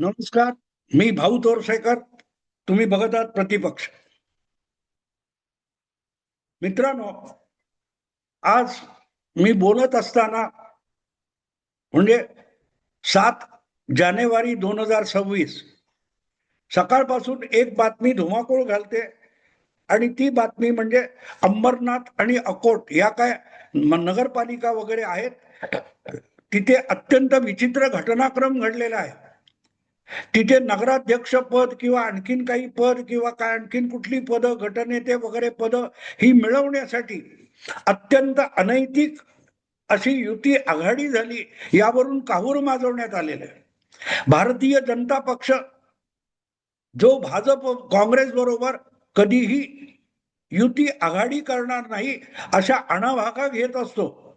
नमस्कार मी भाऊ तोरसेकर तुम्ही बघत आहात प्रतिपक्ष. मित्रांनो आज मी बोलत असताना म्हणजे सात जानेवारी दोन हजार सव्वीस सकाळपासून एक बातमी धुमाकूळ घालते आणि ती बातमी म्हणजे अंबरनाथ आणि अकोट या काय नगरपालिका वगैरे आहेत तिथे अत्यंत विचित्र घटनाक्रम घडलेला आहे. तिथे नगराध्यक्ष पद किंवा आणखीन काही पद किंवा काय आणखीन कुठली पद गटनेते वगैरे पद ही मिळवण्यासाठी अत्यंत अनैतिक अशी युती आघाडी झाली यावरून काहूर माजवण्यात आलेलं आहे. भारतीय जनता पक्ष जो भाजप काँग्रेस बरोबर कधीही युती आघाडी करणार नाही अशा अणाभागा घेत असतो.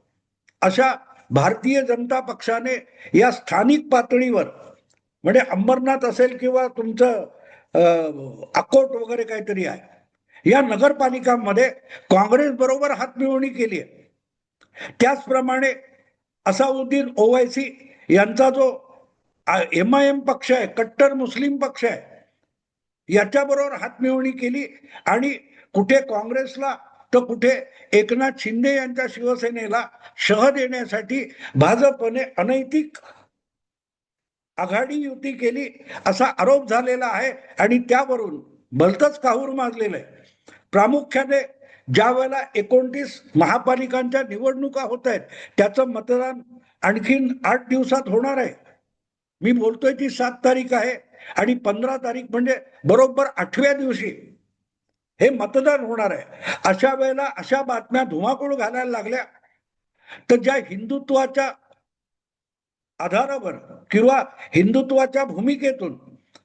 अशा भारतीय जनता पक्षाने या स्थानिक पातळीवर म्हणजे अंबरनाथ असेल किंवा तुमचं अकोट वगैरे काहीतरी आहे. या नगरपालिकांमध्ये काँग्रेस बरोबर हातमिळवणी केली आहे. त्याचप्रमाणे असाउद्दीन ओवायसी यांचा जो एम आय एम पक्ष आहे कट्टर मुस्लिम पक्ष आहे याच्याबरोबर हातमिळवणी केली आणि कुठे काँग्रेसला तर कुठे एकनाथ शिंदे यांच्या शिवसेनेला शह देण्यासाठी भाजपने अनैतिक आघाडी युती केली असा आरोप झालेला आहे आणि त्यावरून भलतच काहूर माजलेलं आहे. प्रामुख्याने ज्या वेळेला एकोणतीस महापालिकांच्या निवडणुका होत आहेत त्याचं मतदान आणखीन आठ दिवसात होणार आहे. मी बोलतोय ती सात तारीख आहे आणि पंधरा तारीख म्हणजे बरोबर आठव्या दिवशी हे मतदान होणार आहे. अशा वेळेला अशा बातम्या धुमाकूळ घालायला लागल्या. तर ज्या हिंदुत्वाच्या आधारावर. किंवा हिंदुत्वाच्या भूमिकेतून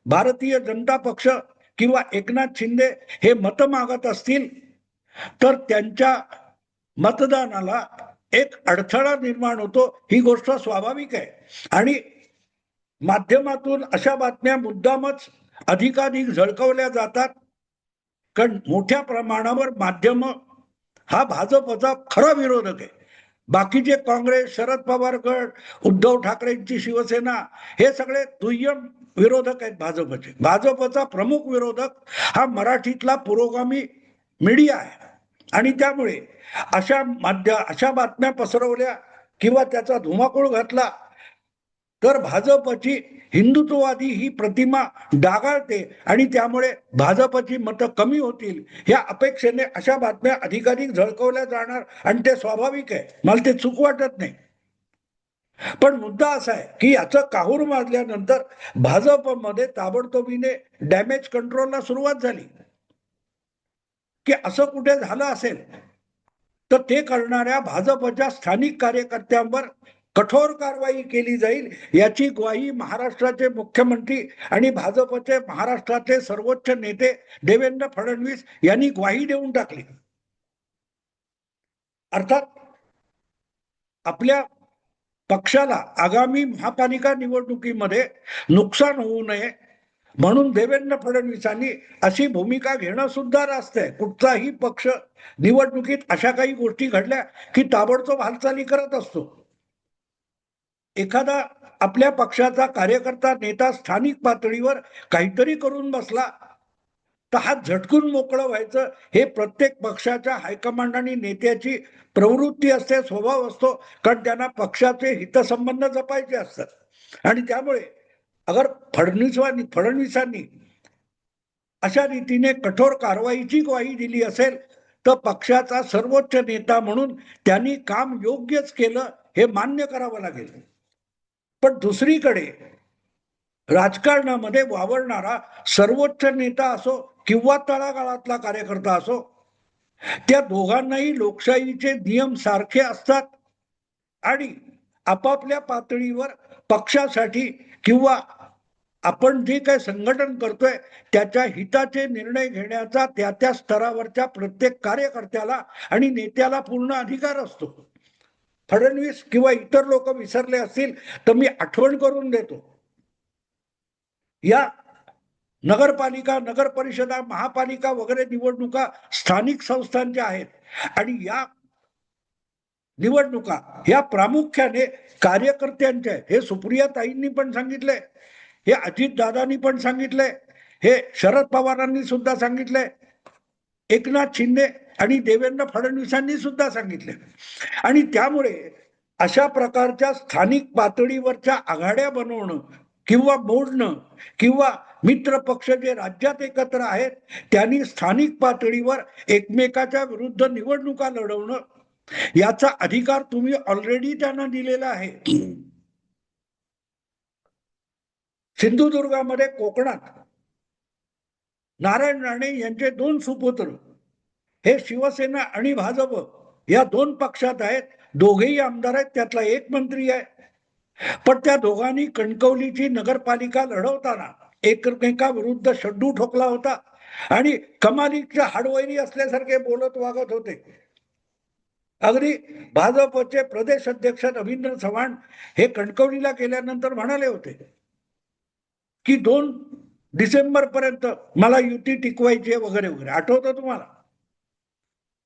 भारतीय जनता पक्ष किंवा एकनाथ शिंदे हे मत मागत असतील तर त्यांच्या मतदानाला एक अडथळा निर्माण होतो ही गोष्ट स्वाभाविक आहे. आणि माध्यमातून अशा बातम्या मुद्दामच अधिकाधिक झळकवल्या जातात. कारण मोठ्या प्रमाणावर माध्यम हा भाजपचा खरा विरोधक आहे. बाकीचे काँग्रेस शरद पवार गट उद्धव ठाकरेंची शिवसेना हे सगळे दुय्यम विरोधक आहेत भाजपचे. भाजपचा प्रमुख विरोधक हा मराठीतला पुरोगामी मीडिया आहे. आणि त्यामुळे अशा माध्य अशा बातम्या पसरवल्या किंवा त्याचा धुमाकूळ घातला तर भाजपची हिंदुत्ववादी ही प्रतिमा डागाळते आणि त्यामुळे भाजपची मतं कमी होतील. या अपेक्षेने अशा बातम्या अधिकाधिक झळकवल्या जाणार आणि ते स्वाभाविक आहे. मला ते चूक वाटत नाही. पण मुद्दा असा आहे की याचं काहूर माजल्यानंतर भाजपमध्ये ताबडतोबीने डॅमेज कंट्रोलला सुरुवात झाली. की असं कुठे झालं असेल? तर ते करणाऱ्या भाजपच्या स्थानिक कार्यकर्त्यांवर कठोर कारवाई केली जाईल याची ग्वाही महाराष्ट्राचे मुख्यमंत्री आणि भाजपचे महाराष्ट्राचे सर्वोच्च नेते देवेंद्र फडणवीस यांनी ग्वाही देऊन टाकली. अर्थात आपल्या पक्षाला आगामी महापालिका निवडणुकीमध्ये नुकसान होऊ नये म्हणून देवेंद्र फडणवीसांनी अशी भूमिका घेणं सुद्धा रास्त. आहे कुठचाही पक्ष निवडणुकीत अशा काही गोष्टी घडल्या की ताबडतोब हालचाली करत असतो. एखादा आपल्या पक्षाचा कार्यकर्ता नेता स्थानिक पातळीवर काहीतरी करून बसला तर हा झटकून मोकळं व्हायचं हे प्रत्येक पक्षाच्या हायकमांड आणि नेत्याची प्रवृत्ती असते स्वभाव असतो कारण त्यांना पक्षाचे हितसंबंध जपायचे असतात. आणि त्यामुळे अगर फडणवीसांनी फडणवीसांनी अशा रीतीने कठोर कारवाईची ग्वाही दिली असेल तर पक्षाचा सर्वोच्च नेता म्हणून त्यांनी काम योग्यच केलं हे मान्य करावं लागेल. पण दुसरीकडे राजकारणामध्ये वावरणारा सर्वोच्च नेता असो किंवा तळागाळातला कार्यकर्ता असो त्या दोघांनाही लोकशाहीचे नियम सारखे असतात आणि आपापल्या पातळीवर पक्षासाठी किंवा आपण जे काही संघटन करतोय त्याच्या हिताचे निर्णय घेण्याचा त्या त्या स्तरावरच्या प्रत्येक कार्यकर्त्याला आणि नेत्याला पूर्ण अधिकार असतो. फडणवीस किंवा इतर लोक विसरले असतील तर मी आठवण करून देतो. या नगरपालिका नगर परिषदा महापालिका वगैरे निवडणुका स्थानिक संस्थांच्या आहेत. आणि या निवडणुका या प्रामुख्याने कार्यकर्त्यांच्या हे सुप्रिया ताईंनी पण सांगितलंय हे अजितदादांनी पण सांगितलंय हे शरद पवारांनी सुद्धा सांगितलंय एकनाथ शिंदे आणि देवेंद्र फडणवीसांनी सुद्धा सांगितले. आणि त्यामुळे अशा प्रकारच्या स्थानिक पातळीवरच्या आघाड्या बनवणं किंवा मोडणं किंवा मित्र पक्ष जे राज्यात एकत्र आहेत त्यांनी स्थानिक पातळीवर एकमेकाच्या विरुद्ध निवडणुका लढवणं याचा अधिकार तुम्ही ऑलरेडी त्यांना दिलेला आहे. सिंधुदुर्गामध्ये कोकणात नारायण राणे यांचे दोन सुपुत्र हे शिवसेना आणि भाजप या दोन पक्षात आहेत. दोघेही आमदार आहेत. त्यातला एक मंत्री आहे. पण त्या दोघांनी कणकवलीची नगरपालिका लढवताना एकमेका विरुद्ध शड्डू ठोकला होता. आणि कमालीच्या हाडवैरी असल्यासारखे बोलत वागत होते. अगदी भाजपचे प्रदेश अध्यक्ष रवींद्र चव्हाण हे कणकवलीला गेल्यानंतर म्हणाले होते की दोन डिसेंबर पर्यंत मला युती टिकवायची आहे वगैरे वगैरे. आठवतं तुम्हाला?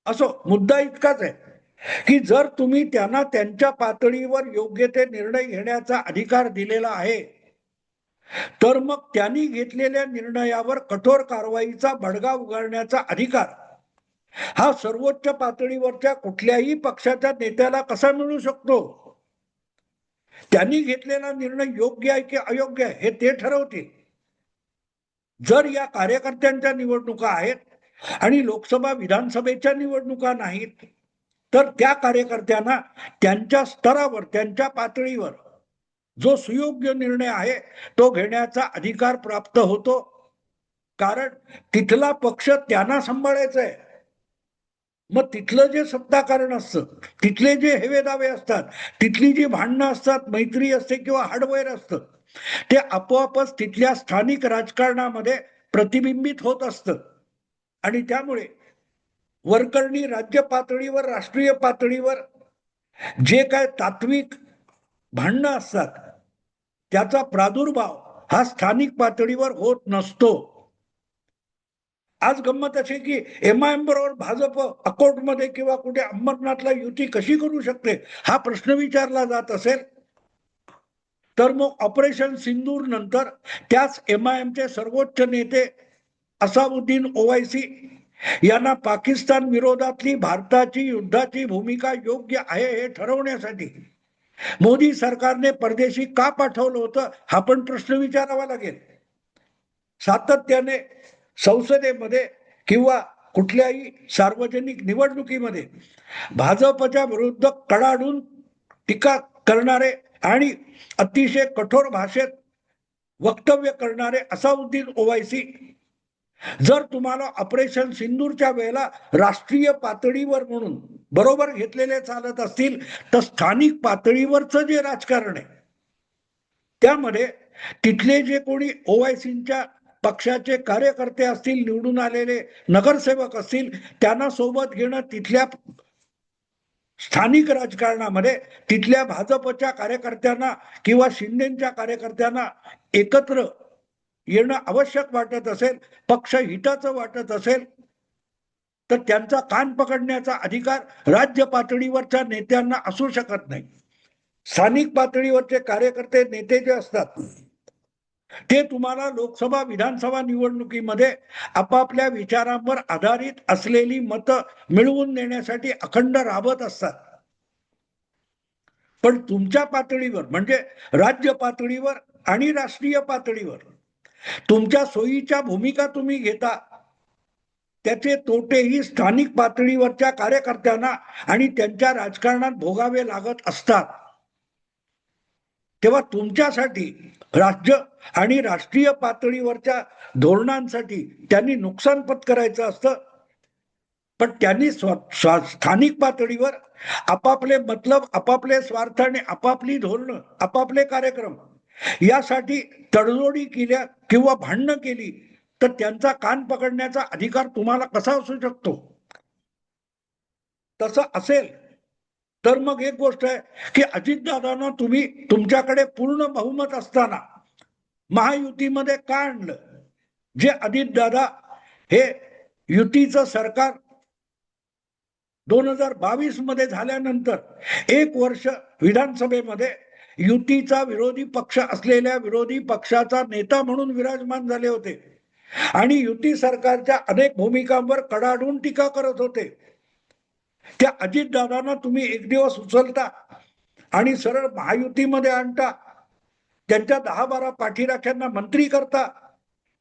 असो मुद्दा इतकाच आहे की जर तुम्ही त्यांना त्यांच्या पातळीवर योग्य ते निर्णय घेण्याचा अधिकार दिलेला आहे तर मग त्यांनी घेतलेल्या निर्णयावर कठोर कारवाईचा बडगा उगारण्याचा अधिकार हा सर्वोच्च पातळीवरच्या कुठल्याही पक्षाच्या नेत्याला कसा मिळू शकतो? त्यांनी घेतलेला निर्णय योग्य आहे की अयोग्य आहे हे ते ठरवतील. जर या कार्यकर्त्यांच्या निवडणुका आहेत आणि लोकसभा विधानसभेच्या निवडणुका नाहीत तर त्या कार्यकर्त्यांना त्यांच्या स्तरावर त्यांच्या पातळीवर जो सुयोग्य निर्णय आहे तो घेण्याचा अधिकार प्राप्त होतो. कारण तिथला पक्ष त्यांना सांभाळायचा आहे मग तिथलं जे सत्ताकारण असतं तिथले जे हेवेदावे असतात तिथली जी भांडणं असतात मैत्री असते किंवा हाडवैर असतं ते आपोआपच तिथल्या स्थानिक राजकारणामध्ये प्रतिबिंबित होत असतं. आणि त्यामुळे वरकरणी राज्य पातळीवर राष्ट्रीय पातळीवर जे काय तात्विक भांडणं असतात त्याचा प्रादुर्भाव हा स्थानिक पातळीवर होत नसतो. आज गंमत अशी की एम आय एम बरोबर भाजप अकोटमध्ये किंवा कुठे अंबरनाथला युती कशी करू शकते हा प्रश्न विचारला जात असेल तर मग ऑपरेशन सिंदूर नंतर त्याच एम आय एमचे सर्वोच्च नेते असाउद्दीन ओवायसी यांना पाकिस्तान विरोधातली भारताची युद्धाची भूमिका योग्य आहे हे ठरवण्यासाठी मोदी सरकारने परदेशी का पाठवलं होतं हा पण प्रश्न विचारावा लागेल. सातत्याने संसदेमध्ये किंवा कुठल्याही सार्वजनिक निवडणुकीमध्ये भाजपच्या विरुद्ध कडाडून टीका करणारे आणि अतिशय कठोर भाषेत वक्तव्य करणारे असाउद्दीन ओवायसी जर तुम्हाला ऑपरेशन सिंदूरच्या वेळेला राष्ट्रीय पातळीवर म्हणून बरोबर घेतलेले चालत असतील तर स्थानिक पातळीवरचं जे राजकारण आहे त्यामध्ये तिथले जे कोणी ओवायसींच्या पक्षाचे कार्यकर्ते असतील निवडून आलेले नगरसेवक असतील त्यांना सोबत घेणं तिथल्या स्थानिक राजकारणामध्ये तिथल्या भाजपच्या कार्यकर्त्यांना किंवा शिंदेच्या कार्यकर्त्यांना एकत्र येणं आवश्यक वाटत असेल पक्ष हिताचं वाटत असेल तर त्यांचा कान पकडण्याचा अधिकार राज्य पातळीवरच्या नेत्यांना असू शकत नाही. स्थानिक पातळीवरचे कार्यकर्ते नेते जे असतात ते तुम्हाला लोकसभा विधानसभा निवडणुकीमध्ये आपापल्या विचारांवर आधारित असलेली मतं मिळवून देण्यासाठी अखंड राबत असतात. पण तुमच्या पातळीवर म्हणजे राज्य पातळीवर आणि राष्ट्रीय पातळीवर तुमच्या सोयीच्या भूमिका तुम्ही घेता. त्याचे तोटेही स्थानिक पातळीवरच्या कार्यकर्त्यांना आणि त्यांच्या राजकारणात भोगावे लागत असतात. तेव्हा तुमच्यासाठी राज्य आणि राष्ट्रीय पातळीवरच्या धोरणांसाठी त्यांनी नुकसान पत्करायचं असतं. पण त्यांनी स्थानिक पातळीवर आपापले मतलब आपापले स्वार्थ आणि आपापली धोरणं आपापले कार्यक्रम यासाठी तडजोडी केल्या किंवा भांडणं केली तर त्यांचा कान पकडण्याचा अधिकार तुम्हाला कसा असू शकतो? तसं असेल तर मग एक गोष्ट आहे की अजितदादांना तुम्ही तुमच्याकडे पूर्ण बहुमत असताना महायुतीमध्ये का आणलं? जे अजितदादा हे युतीचं सरकार दोन हजार बावीसमध्ये झाल्यानंतर एक वर्ष विधानसभेमध्ये युतीचा विरोधी पक्ष असलेल्या विरोधी पक्षाचा नेता म्हणून विराजमान झाले होते. आणि युती सरकारच्या अनेक भूमिकांवर कडाडून टीका करत होते. त्या अजितदादांना तुम्ही एक दिवस उचलता आणि सरळ महायुतीमध्ये आणता. त्यांच्या दहा बारा पाठीराख्यांना मंत्री करता.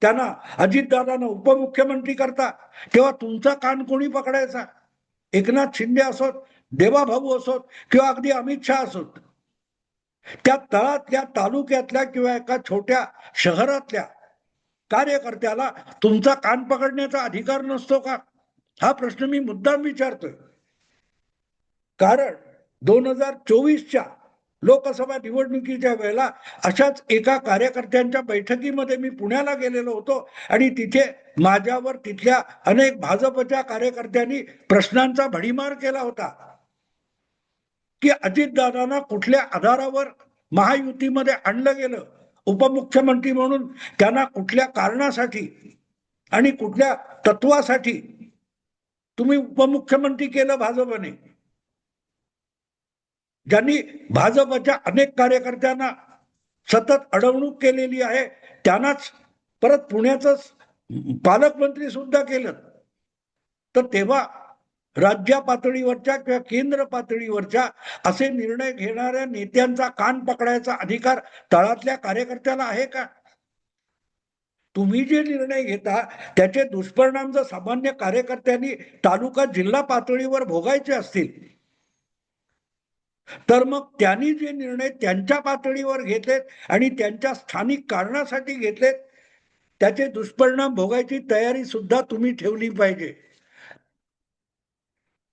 त्यांना अजितदादांना उपमुख्यमंत्री करता. तेव्हा तुमचा कान कोणी पकडायचा? एकनाथ शिंदे असोत देवाभाऊ असोत किंवा अगदी अमित शहा असोत? त्या तळातल्या तालुक्यातल्या किंवा एका छोट्या शहरातल्या कार्यकर्त्याला तुमचा कान पकडण्याचा अधिकार नसतो का? हा प्रश्न मी मुद्दाम विचारतोय. कारण दोन हजार चोवीसच्या लोकसभा निवडणुकीच्या वेळेला अशाच एका कार्यकर्त्यांच्या बैठकीमध्ये मी पुण्याला गेलेलो होतो आणि तिथे माझ्यावर तिथल्या अनेक भाजपच्या कार्यकर्त्यांनी प्रश्नांचा भडीमार केला होता. की अजितदादांना कुठल्या आधारावर महायुतीमध्ये आणलं गेलं? उपमुख्यमंत्री म्हणून त्यांना कुठल्या कारणासाठी आणि कुठल्या तत्वासाठी तुम्ही उपमुख्यमंत्री केलं भाजपने? ज्यांनी भाजपच्या अनेक कार्यकर्त्यांना सतत अडवणूक केलेली आहे त्यांनाच परत पुण्याच पालकमंत्री सुद्धा केलं. तर तेव्हा राज्य पातळीवरच्या किंवा केंद्र पातळीवरच्या असे निर्णय घेणाऱ्या नेत्यांचा कान पकडायचा अधिकार तळातल्या कार्यकर्त्याला आहे का? तुम्ही जे निर्णय घेता त्याचे दुष्परिणाम जर सामान्य कार्यकर्त्यांनी तालुका जिल्हा पातळीवर भोगायचे असतील तर मग त्यांनी जे निर्णय त्यांच्या पातळीवर घेतलेत आणि त्यांच्या स्थानिक कारणासाठी घेतलेत त्याचे दुष्परिणाम भोगायची तयारी सुद्धा तुम्ही ठेवली पाहिजे.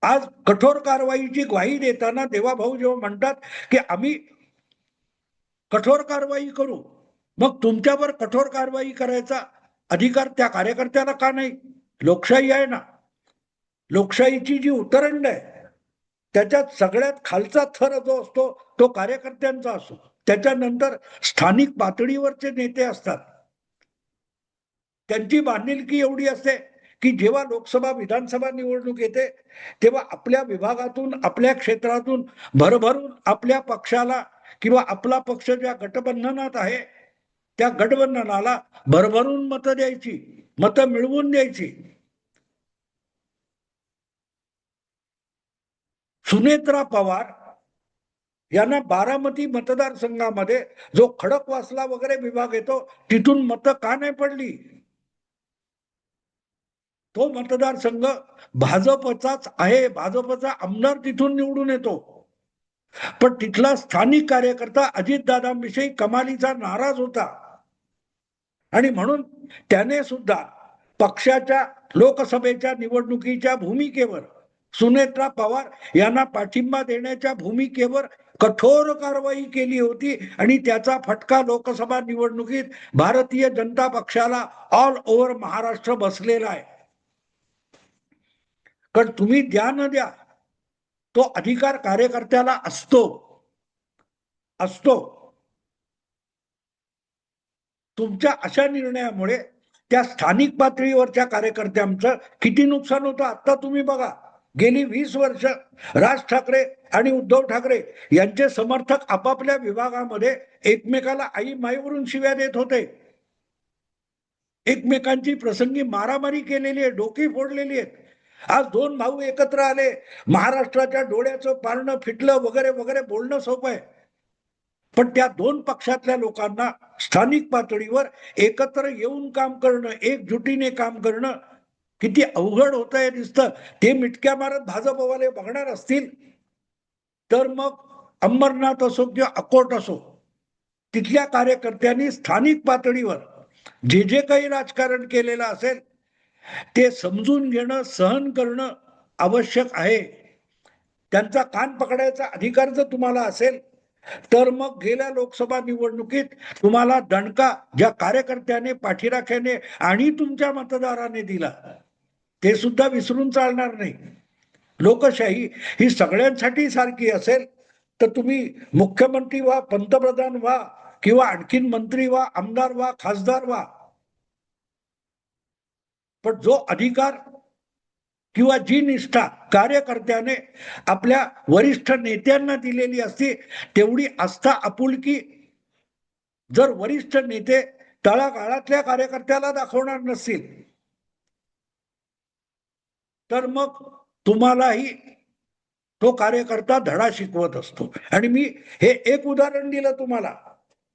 आज कठोर कारवाईची ग्वाही देताना देवाभाऊ जेव्हा म्हणतात की आम्ही कठोर कारवाई करू मग तुमच्यावर कठोर कारवाई करायचा अधिकार त्या कार्यकर्त्याला का नाही? लोकशाही आहे ना. लोकशाहीची जी उतरंड आहे त्याच्यात सगळ्यात खालचा थर जो असतो तो कार्यकर्त्यांचा असतो. त्याच्यानंतर स्थानिक पातळीवरचे नेते असतात. त्यांची बांधिलकी एवढी असते की जेव्हा लोकसभा विधानसभा निवडणूक येते तेव्हा आपल्या विभागातून आपल्या क्षेत्रातून भरभरून आपल्या पक्षाला किंवा आपला पक्ष ज्या गटबंधनात आहे त्या गटबंधनाला भरभरून मतं द्यायची मतं मिळवून द्यायची. सुनेत्रा पवार यांना बारामती मतदारसंघामध्ये जो खडकवासला वगैरे विभाग येतो तिथून मतं का नाही पडली? तो मतदारसंघ भाजपचाच आहे. भाजपचा आमदार तिथून निवडून येतो. पण तिथला स्थानिक कार्यकर्ता अजितदादांविषयी कमालीचा नाराज होता. आणि म्हणून त्याने सुद्धा पक्षाच्या लोकसभेच्या निवडणुकीच्या भूमिकेवर सुनेत्रा पवार यांना पाठिंबा देण्याच्या भूमिकेवर कठोर कारवाई केली होती आणि त्याचा फटका लोकसभा निवडणुकीत भारतीय जनता पक्षाला ऑल ओव्हर महाराष्ट्र बसलेला आहे. कारण तुम्ही द्या न द्या. तो अधिकार कार्यकर्त्याला असतो. असतो. तुमच्या अशा निर्णयामुळे त्या स्थानिक पातळीवरच्या कार्यकर्त्यांचं किती नुकसान होतं आता तुम्ही बघा. गेली वीस वर्ष राज ठाकरे आणि उद्धव ठाकरे यांचे समर्थक आपापल्या विभागामध्ये एकमेकाला आई माईवरून शिव्या देत होते. एकमेकांची प्रसंगी मारामारी केलेली आहे डोकी फोडलेली आहेत. आज दोन भाऊ एकत्र आले. महाराष्ट्राच्या डोळ्याचं पारणं फिटलं वगैरे वगैरे बोलणं सोपं आहे. पण त्या दोन पक्षातल्या लोकांना स्थानिक पातळीवर एकत्र येऊन काम करणं एकजुटीने काम करणं किती अवघड होत आहे दिसतं. ते मिटक्या मारत भाजपवाले बघणार असतील तर मग अंबरनाथ असो किंवा अकोट असो तिथल्या कार्यकर्त्यांनी स्थानिक पातळीवर जे जे काही राजकारण केलेलं असेल ते समजून घेणं सहन करणं आवश्यक आहे. त्यांचा कान पकडायचा अधिकार जर तुम्हाला असेल तर मग गेल्या लोकसभा निवडणुकीत तुम्हाला दणका ज्या कार्यकर्त्याने पाठीराख्याने आणि तुमच्या मतदाराने दिला ते सुद्धा विसरून चालणार नाही. लोकशाही ही सगळ्यांसाठी सारखी असेल तर तुम्ही मुख्यमंत्री व्हा पंतप्रधान व्हा किंवा आणखीन मंत्री व्हा आमदार व्हा खासदार व्हा पण जो अधिकार किंवा जी निष्ठा कार्यकर्त्याने आपल्या वरिष्ठ नेत्यांना दिलेली असते तेवढी आस्था आपुलकी जर वरिष्ठ नेते तळागाळातल्या कार्यकर्त्याला दाखवणार नसतील तर मग तुम्हालाही तो कार्यकर्ता धडा शिकवत असतो. आणि मी हे एक उदाहरण दिलं तुम्हाला.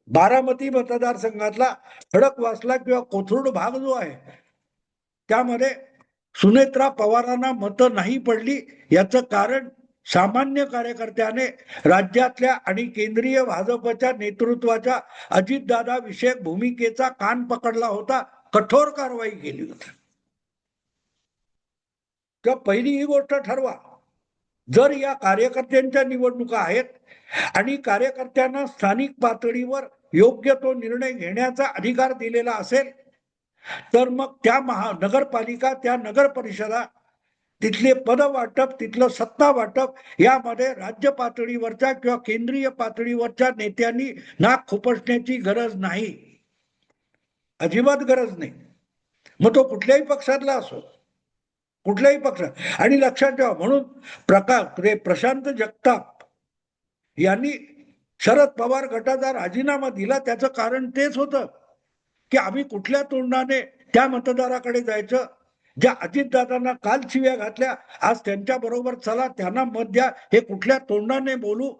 बारामती मतदारसंघातला खडकवासला किंवा कोथरूड भाग जो आहे त्यामध्ये सुनेत्रा पवारांना मतं नाही पडली. याचं कारण सामान्य कार्यकर्त्याने राज्यातल्या आणि केंद्रीय भाजपच्या नेतृत्वाच्या अजितदादा विषयक भूमिकेचा कान पकडला होता. कठोर कारवाई केली होती. तर पहिली ही गोष्ट ठरवा. जर या कार्यकर्त्यांच्या निवडणुका आहेत आणि कार्यकर्त्यांना स्थानिक पातळीवर योग्य तो निर्णय घेण्याचा अधिकार दिलेला असेल तर मग त्या महा नगरपालिका त्या नगर परिषदा तिथले पद वाटप तिथलं सत्ता वाटप यामध्ये राज्य पातळीवरच्या किंवा केंद्रीय पातळीवरच्या नेत्यांनी नाक खुपसण्याची गरज नाही. अजिबात गरज नाही. मग तो कुठल्याही पक्षातला असो कुठल्याही पक्षात. आणि लक्षात ठेवा म्हणून प्रकाश रे प्रशांत जगताप यांनी शरद पवार गटाचा राजीनामा दिला त्याचं कारण तेच होतं. की आम्ही कुठल्या तोंडाने त्या मतदाराकडे जायचं? ज्या अजितदादांना काल शिव्या घातल्या आज त्यांच्या बरोबर चला त्यांना मत द्या हे कुठल्या तोंडाने बोलू?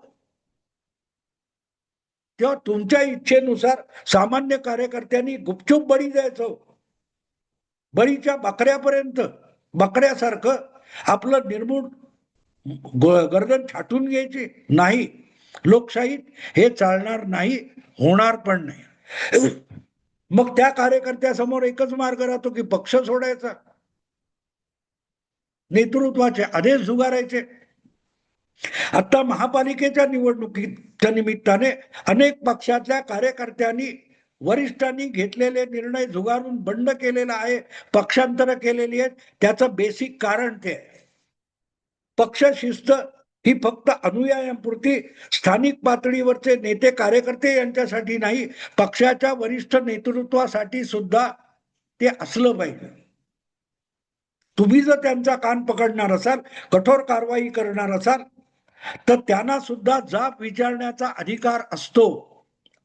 तेव्हा तुमच्या इच्छेनुसार सामान्य कार्यकर्त्यांनी गुपचूप बळी जायचं. बळीच्या बकऱ्यापर्यंत बकऱ्यासारखं आपलं निर्मूळ गर्दन छाटून घ्यायची नाही. लोकशाहीत हे चालणार नाही होणार पण नाही. मग त्या कार्यकर्त्यासमोर एकच मार्ग राहतो की पक्ष सोडायचा. नेतृत्वाचे आदेश झुगारायचे आता महापालिकेच्या निवडणुकीच्या निमित्ताने अनेक पक्षातल्या कार्यकर्त्यांनी वरिष्ठांनी घेतलेले निर्णय झुगारून बंड केलेला आहे पक्षांतर केलेली आहेत. त्याचं बेसिक कारण ते पक्ष शिस्त ही फक्त अनुयायांपुरती स्थानिक पातळीवरचे नेते कार्यकर्ते यांच्यासाठी नाही पक्षाच्या वरिष्ठ नेतृत्वासाठी सुद्धा ते असलं पाहिजे. तुम्ही जर त्यांचा कान पकडणार असाल कठोर कारवाई करणार असाल तर त्यांना सुद्धा जाब विचारण्याचा अधिकार असतो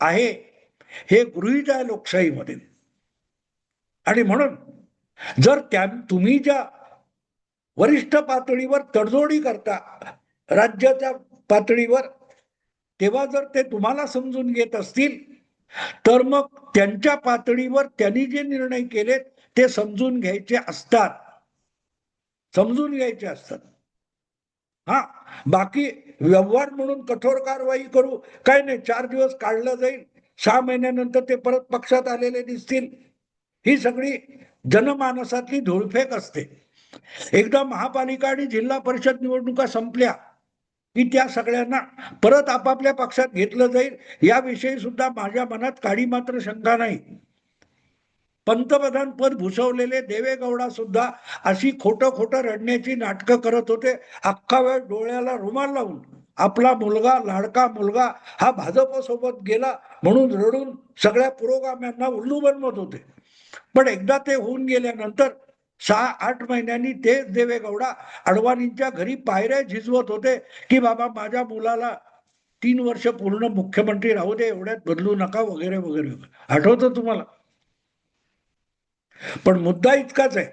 आहे हे गृहीत आहे लोकशाहीमध्ये. आणि म्हणून जर त्या तुम्ही ज्या वरिष्ठ पातळीवर तडजोडी करता राज्याच्या पातळीवर तेव्हा जर ते तुम्हाला समजून घेत असतील तर मग त्यांच्या पातळीवर त्यांनी जे निर्णय केलेत ते समजून घ्यायचे असतात. समजून घ्यायचे असतात. हा बाकी व्यवहार म्हणून कठोर कारवाई करू काय नाही चार दिवस काढलं जाईल सहा महिन्यानंतर ते परत पक्षात आलेले दिसतील. ही सगळी जनमानसातली धुळफेक असते. एकदा महापालिका आणि जिल्हा परिषद निवडणुका संपल्या की त्या सगळ्यांना परत आपापल्या पक्षात घेतलं जाईल याविषयी सुद्धा माझ्या मनात काडी मात्र शंका नाही. पंतप्रधान पद भूषवलेले देवेगौडा सुद्धा अशी खोटं खोटं रडण्याची नाटकं करत होते अख्खा वेळ डोळ्याला रुमाल लावून आपला मुलगा लाडका मुलगा हा भाजप सोबत गेला म्हणून रडून सगळ्या पुरोगाम्यांना उल्लू बनवत होते. पण एकदा ते होऊन गेल्यानंतर सहा आठ महिन्यांनी तेच देवेगौडा अडवाणींच्या घरी पायऱ्या झिजवत होते की बाबा माझ्या मुलाला तीन वर्ष पूर्ण मुख्यमंत्री राहू दे एवढ्यात बदलू नका वगैरे वगैरे. आठवतं तुम्हाला? पण मुद्दा इतकाच आहे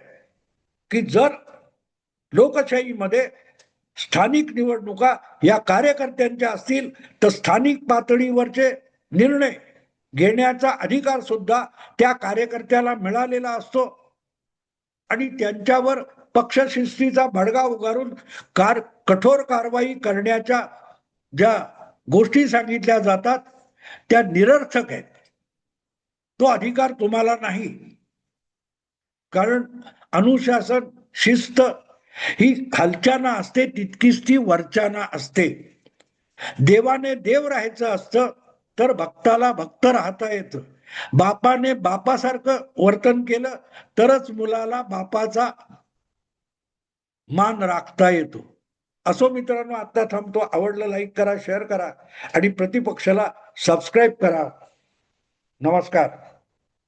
की जर लोकशाहीमध्ये स्थानिक निवडणुका या कार्यकर्त्यांच्या असतील तर स्थानिक पातळीवरचे निर्णय घेण्याचा अधिकार सुद्धा त्या कार्यकर्त्याला मिळालेला असतो. आणि त्यांच्यावर पक्षशिस्तीचा भडगा उगारून कार कठोर कारवाई करण्याच्या ज्या गोष्टी सांगितल्या जातात त्या निरर्थक आहेत. तो अधिकार तुम्हाला नाही. कारण अनुशासन शिस्त ही खालच्याना असते तितकीच ती वरच्याना असते. देवाने देव राहायचं असतं तर भक्ताला भक्त राहता येतं. बापाने बापासारखं वर्तन केलं तरच मुलाला बापाचा मान राखता येतो. असो मित्रांनो आता थांबतो. आवडलं लाईक करा शेअर करा आणि प्रतिपक्षाला सबस्क्राईब करा. नमस्कार.